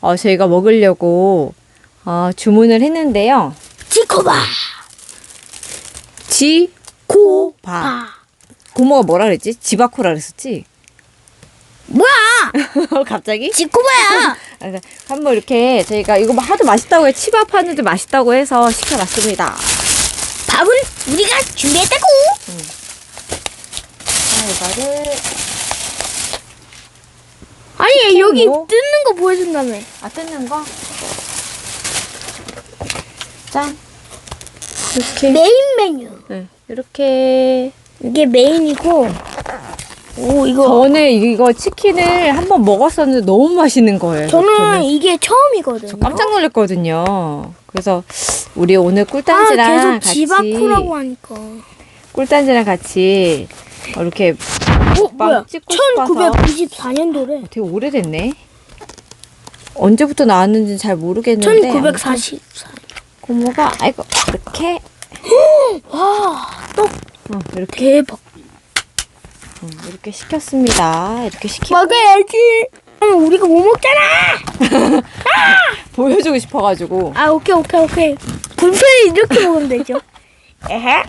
어, 저희가 먹으려고 어, 주문을 했는데요. 지코바. 지코바. 아. 고모가 뭐라 그랬지? 지바코라 그랬었지? 뭐야? 갑자기? 지코바야. 한번 이렇게 저희가 이거 뭐 하도 맛있다고 해 치밥 하는데 맛있다고 해서 시켜봤습니다. 밥은 우리가 준비했다고. 자, 이거를 아니 여기 뭐? 뜯는 거 보여준다며. 아 뜯는 거. 짠. 이렇게. 메인 메뉴. 네, 이렇게. 이게 메인이고. 오 이거. 저는 이거 치킨을 한 번 먹었었는데 너무 맛있는 거예요. 저는 이게 처음이거든요. 깜짝 놀랐거든요. 그래서 우리 오늘 아 꿀단지랑 계속 같이 지바코라고 하니까. 꿀단지랑 같이 이렇게 어 뭐야? 찍고 싶어서. 1994년도래. 되게 오래됐네. 언제부터 나왔는지 잘 모르겠는데 1944. 고모가 아이고 이렇게 와, 떡 어, 이렇게 대박. 어, 이렇게 시켰습니다. 이렇게 시키고 먹어야지. 그럼 우리가 뭐 먹잖아. 보여주고 싶어가지고 아 오케이 오케이 오케이. 불편히 이렇게 먹으면 되죠. 에헤.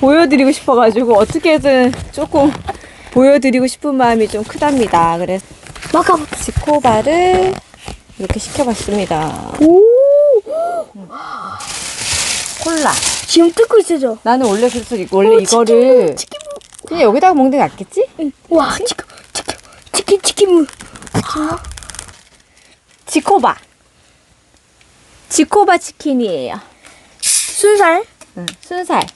보여드리고 싶어가지고 어떻게든 조금 보여드리고 싶은 마음이 좀 크답니다. 그래서 먹어보자. 지코바를 이렇게 시켜봤습니다. 오. 콜라. 지금 뜯고 있어죠. 나는 원래 그래서 이- 원래 이거를 치킨 그냥 여기다가 먹는 게 낫겠지? 응. 와 치킨 치킨 치킨 치킨물. 지코바. 지코바 치킨이에요. 순살. 응, 순살.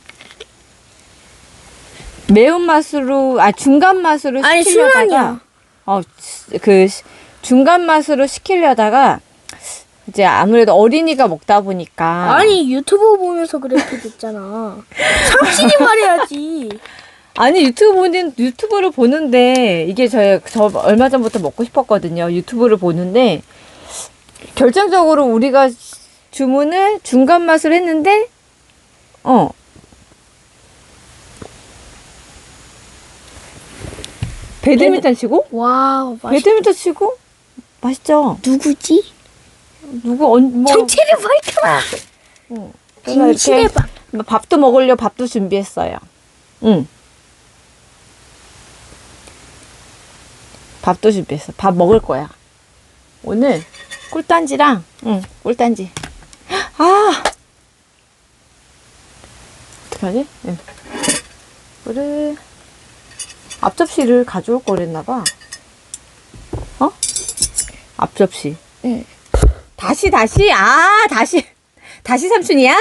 매운맛으로, 아, 중간 맛으로 아니 시키려다가. 어, 그, 시- 중간 맛으로 시키려다가, 이제 아무래도 어린이가 먹다 보니까. 아니 유튜브 보면서 그렇게 됐잖아. 삼촌이 말해야지. 아니, 유튜브 보는, 유튜브를 보는데, 이게 저, 저 얼마 전부터 먹고 싶었거든요. 유튜브를 보는데, 결정적으로 우리가 주문을 중간 맛을 했는데, 어. 배드민턴 치고? 와우 맛있. 배드민턴 치고? 맛있죠? 누구지? 누구, 언, 뭐. 정체를 밝혀라. 어. 그래서 이렇게 진실의 방. 밥도 먹으려 밥도 준비했어요. 응. 밥도 준비했어. 밥 먹을 거야. 오늘 꿀단지랑, 응, 꿀단지. 아! 어떡하지? 응. 이거를, 앞접시를 가져올 거랬나봐. 어? 앞접시. 응. 다시, 다시, 아, 다시. 다시 삼촌이야?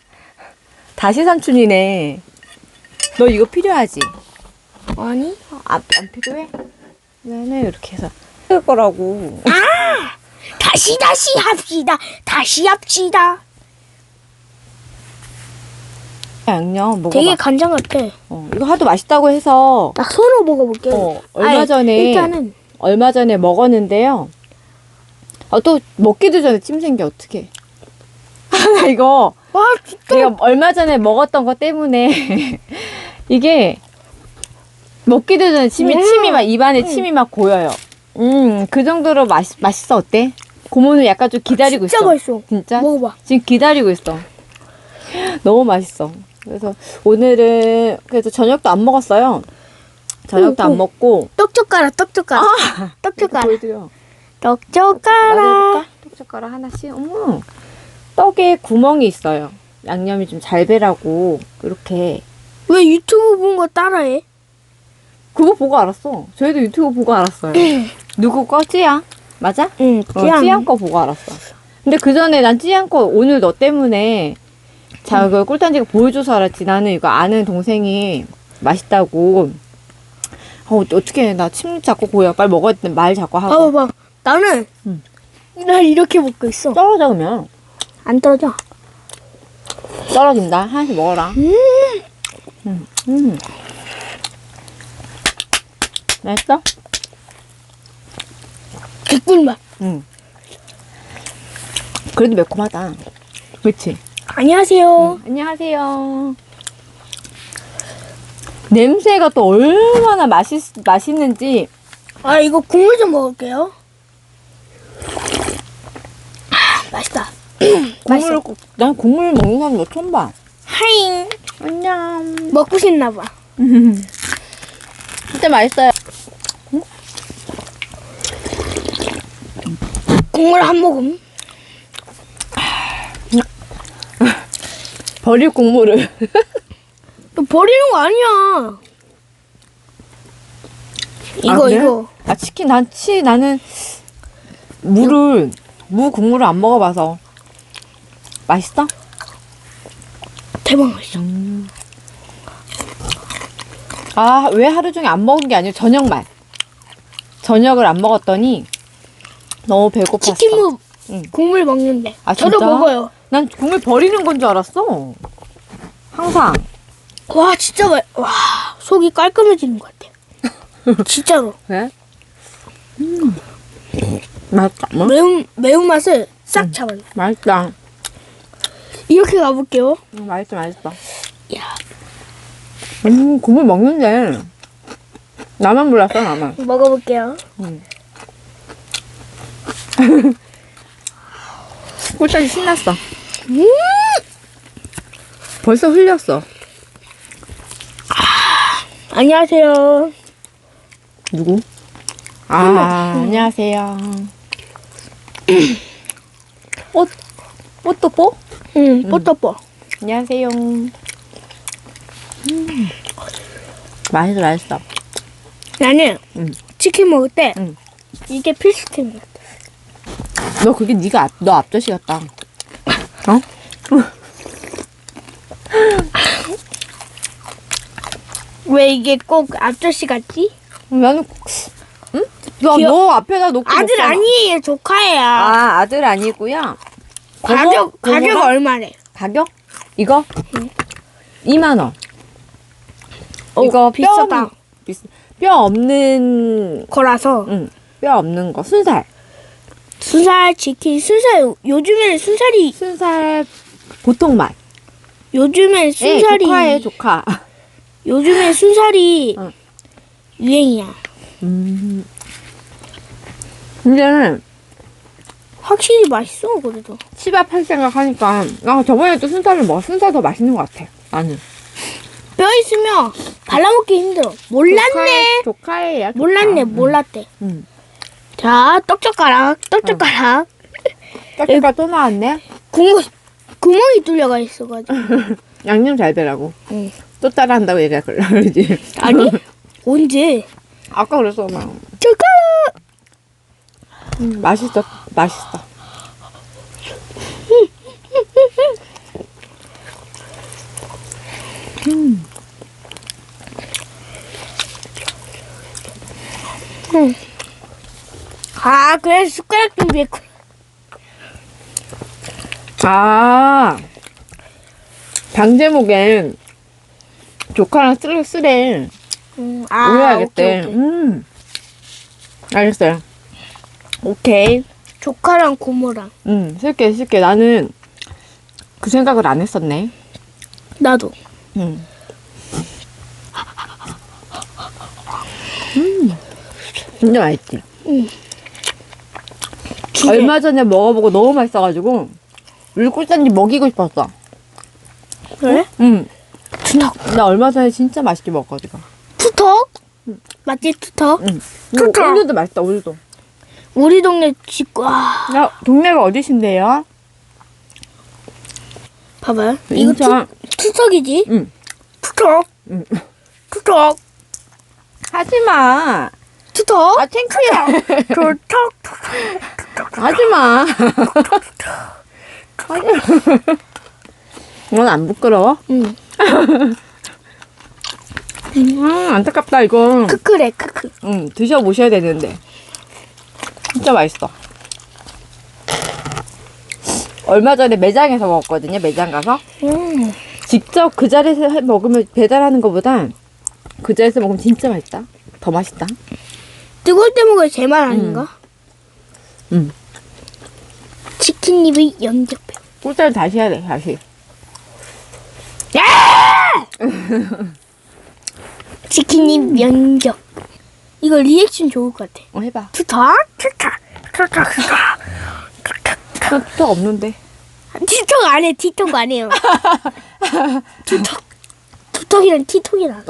다시 삼촌이네. 너 이거 필요하지? 아니? 안, 안 필요해? 나는 이렇게 해서 쓸 거라고. 다시 다시 합시다. 다시 합시다. 양념 먹어봐. 되게 간장 같아. 어, 이거 하도 맛있다고 해서 나 손으로 먹어볼게. 어, 얼마 아니, 전에 일단은 얼마 전에 먹었는데요. 아, 또 먹기도 전에 침 생겨 어떡해. 나 이거 와 진짜 내가 얼마 전에 먹었던 것 때문에 이게 먹기도 전에 침이 음. 침이 막 입안에 침이 막 고여요. 음, 그 정도로 맛 맛있어 어때? 고모는 약간 좀 기다리고 진짜 있어. 맛있어. 진짜? 먹어봐. 지금 기다리고 있어. 너무 맛있어. 그래서 오늘은 그래서 저녁도 안 먹었어요. 저녁도 오, 안 오. 먹고 떡젓가락 떡젓가락 아, 떡젓가락 보여드려. 떡젓가락. 떡젓가락 하나씩. 어머, 떡에 구멍이 있어요. 양념이 좀 잘 배라고 이렇게 왜 유튜브 본 거 따라해? 그거 보고 알았어. 저희도 유튜브 보고 알았어요. 누구 거? 찌양? 맞아? 응. 어, 찌양 거 보고 알았어. 근데 그 전에 난 찌양 거 오늘 너 때문에 자, 그 꿀단지가 보여줘서 알았지. 나는 이거 아는 동생이 맛있다고. 어, 어떻게 나 침 자꾸 고여. 빨리 먹어야 돼. 말 자꾸 하고. 봐봐. 나는 응. 나 이렇게 먹고 있어. 떨어져, 그러면. 안 떨어져. 떨어진다. 하나씩 먹어라. 음. 음, 음. 맛있어? 개꿀맛. 응. 그래도 매콤하다. 그치? 안녕하세요. 네, 안녕하세요. 냄새가 또 얼마나 맛있, 맛있는지. 아, 이거 국물 좀 먹을게요. 아, 맛있다. 국물, 난 국물 먹는 사람 너 처음 봐. 하잉. 안녕. 먹고 싶나봐. 진짜 맛있어요. 국물 한 모금. 버릴 국물을. 너 버리는 거 아니야. 이거 그래? 이거. 아, 치킨, 난, 치, 나는 물을, 무 국물을 안 먹어봐서. 맛있어? 대박 맛있어. 아, 왜 하루 종일 안 먹은 게 아니고 저녁만. 저녁을 안 먹었더니 너무 배고팠어. 치킨 무 응. 국물 먹는데. 아, 저도 진짜? 먹어요. 난 국물 버리는 건 줄 알았어. 항상. 와 진짜 맛. 와 속이 깔끔해지는 것 같아. 진짜로. 왜? 음. 맛있다. 뭐? 매운 매운 맛을 싹 잡아요. 맛있다. 이렇게 가볼게요. 음, 맛있어, 맛있어. 야 음, 국물 먹는데. 나만 몰랐어, 나만. 먹어볼게요. 꿀떡이 신났어. 음 벌써 흘렸어. 안녕하세요. 누구? 아, 안녕하세요. 옷, 옷도 뽀? 응. 안녕하세요. 음. 맛있어, 맛있어. 나는 응. 치킨 먹을 때 응. 이게 필수템이야. 너 그게 네가 앞, 너 앞접시 같다. 어? 왜 이게 꼭 앞접시 같지? 나는, 응? 야, 귀여- 너 앞에다 놓고 아들 먹잖아. 아니에요 조카예요. 아, 아들 아니고요. 가격 그거- 가격? 얼마래? 가격? 이거? 2만 원. 어, 이거 비싸다. 뼈, 비싸. 뼈 없는, 거라서 응, 뼈 없는 거. 순살. 순살 치킨 순살 요- 요즘에는 순살이 순살 보통 맛. 요즘엔 예, 순살이 조카에 조카. 요즘엔 순살이 응. 유행이야. 음. 근데 확실히 맛있어 그래도. 치밥 할 생각 하니까 아 저번에 또 순살을 먹어. 순살 더 맛있는 것 같아. 나는. 뼈 있으면 발라먹기 힘들어. 몰랐네. 조카예요. 조카. 몰랐네 음. 몰랐대. 음. 자 떡젓가락 떡젓가락 떡볶이가 또 나왔네. 구멍 구멍이 뚫려가 있어가지고. 양념 잘 되라고. 응. 또 따라한다고 얘기할 걸라 그러지. 아니 언제? 아까 그랬어 막. 젓가락. 음, 맛있어. 맛있어. 아 그래 숟가락 준비했고. 아. 방제목엔 조카랑 쓰레 쓰레 음, 아. 오케이, 오케이. 음. 알겠어요. 오케이. 조카랑 고모랑 음, 쓸게, 쓸게. 나는 그 생각을 안 했었네. 나도. 음. 음. 진짜 맛있지? 진짜 얼마 전에 먹어보고 너무 맛있어가지고, 꿀짠지 먹이고 싶었어. 그래? 응. 투턱. 나 얼마 전에 진짜 맛있게 먹었거든. 투턱? 맞지 투턱? 응. 이거 진짜? 오늘도 맛있다, 오늘도. 우리 동네 집, 와. 야, 동네가 어디신데요? 봐봐요. 이거 인천. 투, 투턱이지? 응. 투턱. 응. 투턱. 하지 마. 투턱. 아, 창피해. 투턱. 하지 마. 넌안 부끄러워? 응. 음, 안타깝다, 이거. 크크래, 크크. 응, 드셔보셔야 되는데. 진짜 맛있어. 얼마 전에 매장에서 먹었거든요, 매장 가서. 음. 직접 그 자리에서 해- 먹으면 배달하는 것보다 그 자리에서 먹으면 진짜 맛있다. 더 맛있다. 뜨거울 때 먹어야 제맛 아닌가? 응. 치킨입이 연격배. 꿀자를 다시 해야 돼, 다시. 치킨입 연격. 이거 리액션 좋을 것 같아. 어, 해봐. 투턱, 투턱, 투턱, 투턱. 또, 또 없는데. 티톡 안 해. 티톡 안 해요. 투톡. 투톡이랑 티톡이랑.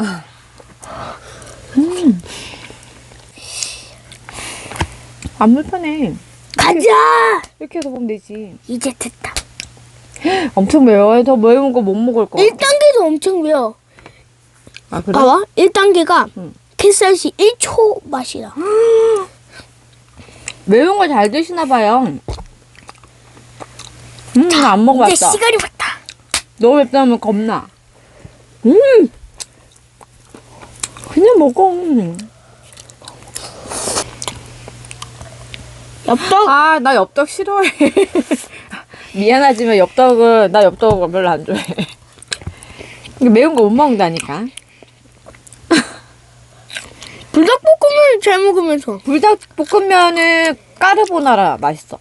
안 불편해. 가자. 이렇게 해서 보면 되지. 이제 됐다. 엄청 매워요. 더 매운 거 못 먹을 거. 1단계도 엄청 매워. 아 그래? 봐봐. 1단계가 응. 캣살시 1초 맛이야. 매운 걸잘 드시나 봐요. 음, 나 안 이제 먹어봤다. 시간이 왔다. 너무 맵다면 겁나. 음, 그냥 먹어. 엽떡. 아, 나 엽떡 싫어해. 미안하지만 엽떡은 나 엽떡 별로 안 좋아해. 매운 거 못 먹는다니까. 불닭볶음면 잘 먹으면서. 불닭볶음면은 까르보나라 맛있어.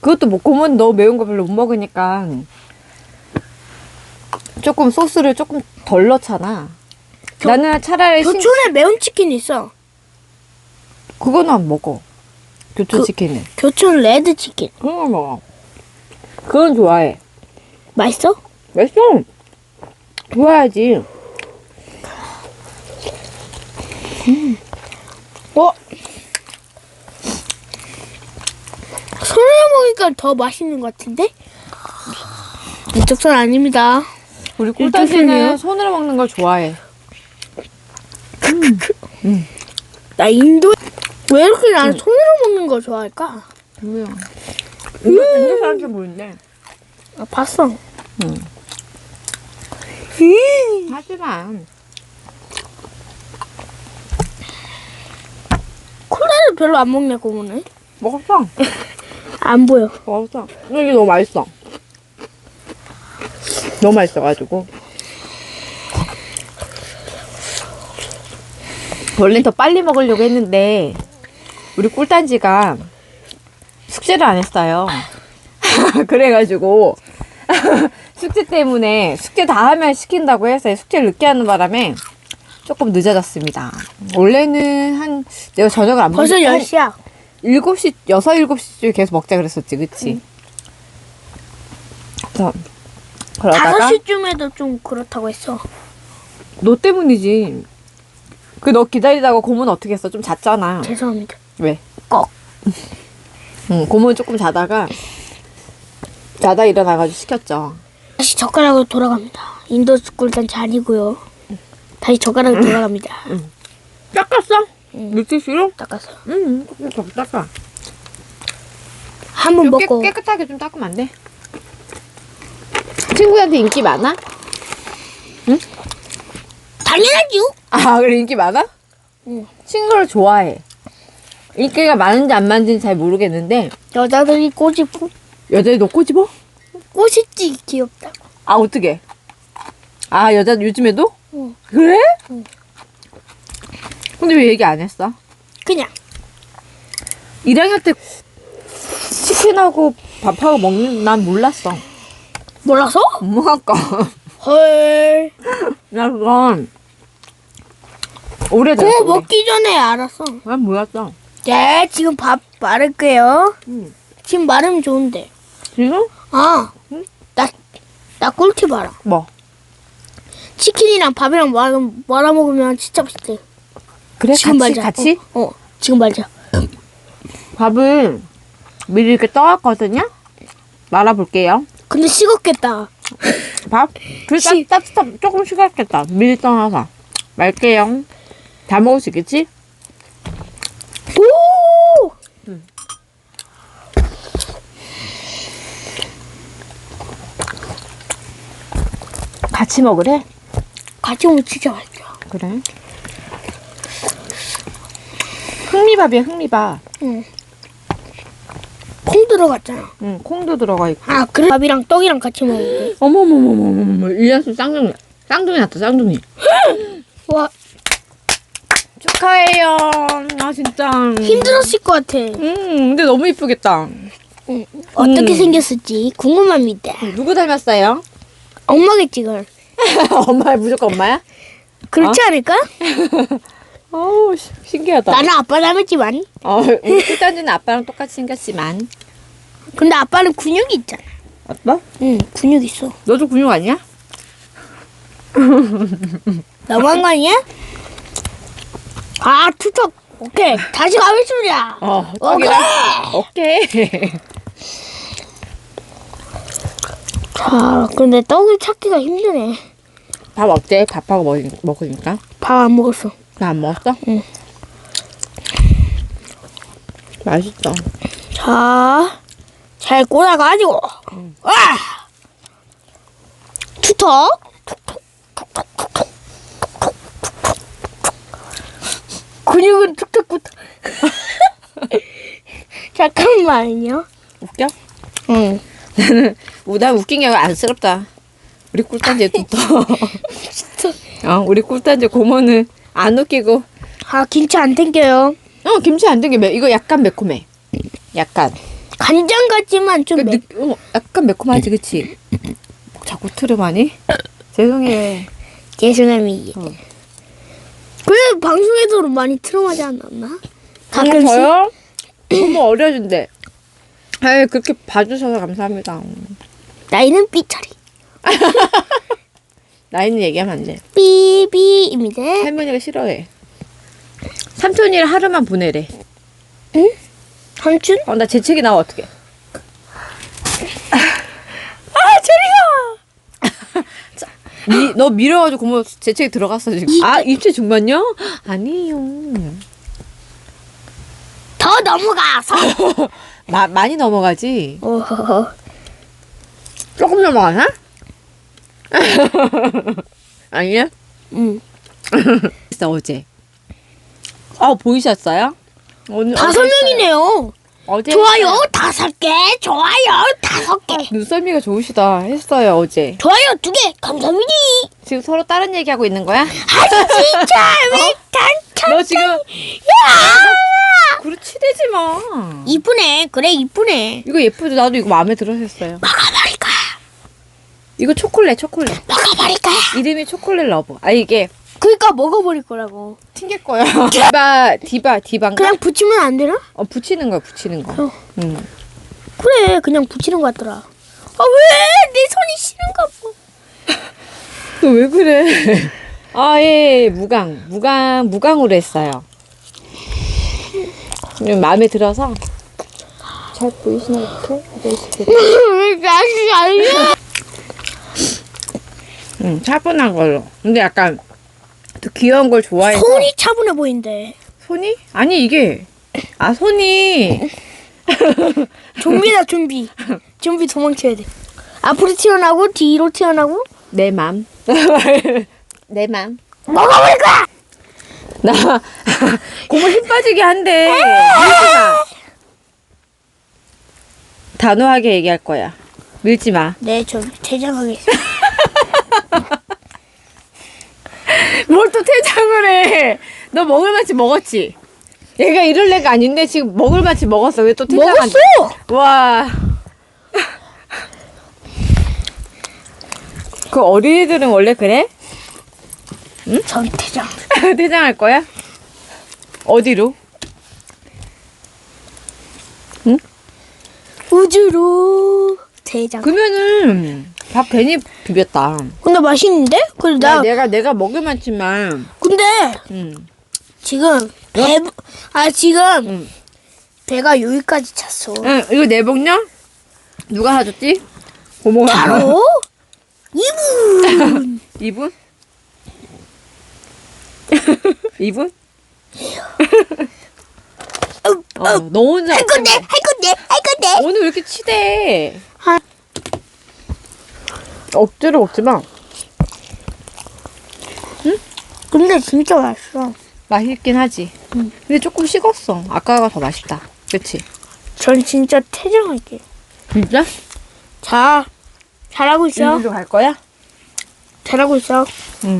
그것도 뭐 고문 너무 매운 거 별로 못 먹으니까 조금 소스를 조금 덜 넣잖아. 교- 나는 차라리 신, 교촌에 매운 치킨 있어. 그거는 안 먹어. 교촌 그- 치킨은. 교촌 레드 치킨. 그건 먹어. 그건 좋아해. 맛있어? 맛있어. 좋아야지. 어? 손으로 먹으니까 더 맛있는 것 같은데? 이쪽 손 아닙니다. 우리? 꿀단지는 손으로 먹는 걸 좋아해. 나 인도 왜 이렇게 나는 손으로 먹는 거 좋아할까? 뭐야. 인도, 인도 사람들 모른데. 아, 봤어. 응. 음. 하지만. 콜라를 별로 안 먹냐 고모는? 먹었어. 안 보여. 먹었어. 근데 이게 너무 맛있어. 너무 맛있어가지고. 원래 더 빨리 먹으려고 했는데, 우리 꿀단지가 숙제를 안 했어요. 그래가지고, 숙제 때문에, 숙제 다 하면 시킨다고 해서 숙제를 늦게 하는 바람에 조금 늦어졌습니다. 원래는 한, 내가 저녁을 안 벌써 먹- 한 10시야. 7시, 6, 7시쯤 계속 먹자 그랬었지, 그치? 그래서, 그러다가, 5시쯤에도 좀 그렇다고 했어. 너 때문이지. 그 너 기다리다가 고문 어떻게 했어? 좀 잤잖아. 죄송합니다. 왜? 꺽. 응, 고문 조금 자다가, 자다 일어나가지고 시켰죠. 다시 젓가락으로 돌아갑니다. 인도 꿀단지 아니고요. 다시 젓가락으로 돌아갑니다. 닦았어? 물티슈로? 닦아서. 응, 좀 닦아. 한 번 좀 먹고 깨, 깨끗하게 좀 닦으면 안 돼? 친구한테 인기 많아? 당연하죠. 아, 그래, 인기 많아? 응. 친구를 좋아해. 인기가 많은지 안 많은지는 잘 모르겠는데, 여자들이 꼬집고 여자애 너 꼬집어? 꼬집지 귀엽다. 아, 어떻게? 아, 여자 요즘에도? 응. 그래? 응. 근데 왜 얘기 안 했어? 그냥 1학년 때 치킨하고 밥하고 먹는 난 몰랐어. 몰라서? 엄마가. 헐. 나 그건 오래됐어. 그거 먹기 전에 알았어. 난 몰랐어. 네, 지금 밥 마를게요. 응. 지금 마르면 좋은데. 지금? 아, 응? 나, 나 꿀팁 알아. 뭐? 치킨이랑 밥이랑 말아, 말아 먹으면 진짜 맛있대. 그래? 지금 같이? 말자. 같이? 어, 어, 지금 말자. 밥을 미리 이렇게 떠왔거든요? 말아볼게요. 근데 식었겠다. 밥? 그 시- 따, 따뜻 조금 식었겠다. 미리 떠나서. 말게요. 다 먹을 수 있겠지? 오! 같이 먹으래? 같이 먹으면 진짜 맛있다. 그래. 흑미밥이야, 흑미밥. 응. 콩 들어갔잖아. 응, 콩도 들어가 있고. 아, 그래? 밥이랑 떡이랑 같이 먹는데. 어머머머머머머, 일년수 쌍둥이. 쌍둥이 났다, 쌍둥이. 와, 축하해요. 아, 진짜. 힘들었을 것 같아. 음, 근데 너무 이쁘겠다. 응. 어떻게 음. 생겼을지 궁금합니다. 누구 닮았어요? 엄마겠지, 그걸. 엄마야, 무조건 엄마야? 그렇지 않을까? 어우, 시- 신기하다. 나는 아빠 닮았지만. 어, 우리 꿀단지는 아빠랑 똑같이 생겼지만. 근데 아빠는 근육이 있잖아. 아빠? 응, 근육 있어. 너도 근육 아니야? 너무한 거 아니야? 아, 투척. 오케이. 다시 가겠습니다. 어, 오케이. 오케이. 자, 근데 떡을 찾기가 힘드네. 밥 어때? 밥하고 먹, 먹으니까? 밥 안 먹었어. 나 안 먹었어? 응. 맛있어. 자, 잘 꼬라가지고. 와! 투턱. 근육은 툭툭툭. 잠깐만요. 웃겨? 응. 나는, 난 웃긴 게 안쓰럽다. 우리 꿀단지 또. 어, 우리 꿀단지 고모는 안 웃기고. 아, 김치 안 땡겨요. 어, 김치 안든게 매, 이거 약간 매콤해. 약간. 간장 같지만 좀 그 매. 느, 어, 약간 매콤하지, 그치? 자꾸 트름하니? 죄송해. 죄송합니다. 어. 그래, 방송에서도 많이 트름하지 않았나? 가끔 저요? 너무 어려진데. 아유, 그렇게 봐주셔서 감사합니다. 나이는 삐처리. 나이는 얘기하면 안 돼. 삐삐입니다. 할머니가 싫어해. 삼촌이를 하루만 보내래. 삼촌? 어, 나 재채기 나와, 어떡해. 아, 저리가! 미, 너 밀어가지고 고모 재채기 들어갔어, 지금. 아, 입체 중반요? 아니에요. 더 넘어가서. 마, 많이 넘어가지? 어허허. 조금 넘어가나? 아니야? 응. 어제. 어, 보이셨어요? 오늘 다섯 어제 명이네요. 어제 좋아요. 다섯 개. 좋아요 다섯 개. 눈썰미가 좋으시다. 했어요, 어제. 좋아요 두 개. 감사합니다. 지금 서로 다른 얘기하고 있는 거야? 아 진짜 왜 단참. 너 지금 야. 그렇지 되지 마. 이쁘네. 그래 이쁘네. 이거 예쁘죠? 나도 이거 마음에 들어 했어요. 먹어버릴 거야. 이거 초콜릿, 초콜릿. 먹어버릴 거야. 이름이 초콜릿 러브. 아, 이게 그러니까 먹어버릴 거라고. 튕길 거야. 디바, 디바, 디바인가? 그냥 붙이면 안 되나? 어, 붙이는 거야, 붙이는 거. 어. 응. 그래 그냥 붙이는 거 같더라. 아 왜 내 손이 싫은가 봐. 너 왜 그래? 아, 예, 무강. 무강, 무강으로 했어요. 좀 마음에 들어서. 잘 보이시나, 이렇게? 네, 왜 다시 알려? 응, 차분한 걸로. 근데 약간, 더 귀여운 걸 좋아해서. 손이 차분해 보인대. 손이? 아니, 이게. 아, 손이. 좀비다 좀비. 좀비 도망쳐야 돼. 앞으로 튀어나오고 뒤로 튀어나오고 내 맘. 내 맘. 먹어버릴 거야. 나, 고모 힘 빠지게 한대. 밀지 마. 단호하게 얘기할 거야. 밀지 마. 네, 저 퇴장하겠습니다. 뭘 또 퇴장을 해. 너 먹을 만치 먹었지? 얘가 이럴 애가 아닌데 지금 먹을 만치 먹었어. 왜 또 퇴장하지? 먹었어. 와. 그 어린이들은 원래 그래? 전 퇴장. 퇴장할 거야? 어디로? 우주로 퇴장. 그러면은 밥 괜히 비볐다. 근데 맛있는데? 근데 나나 내가 내가 먹을 만치만. 근데 음. 지금 배, 아 지금 응. 배가 여기까지 찼어. 응, 이거 내 먹냐? 누가 사줬지? 고모가. 바로 이분. 이분? 이분? 어, 너 혼자. 할 건데, 할 건데, 할 건데. 오늘 왜 이렇게 치대? 아. 억지로 먹지 마. 근데 진짜 맛있어. 맛있긴 하지. 근데 조금 식었어. 아까가 더 맛있다. 그치? 전 진짜 퇴장할게. 진짜? 자, 잘하고 있어. 인도로 갈 거야? 잘하고 있어. 응.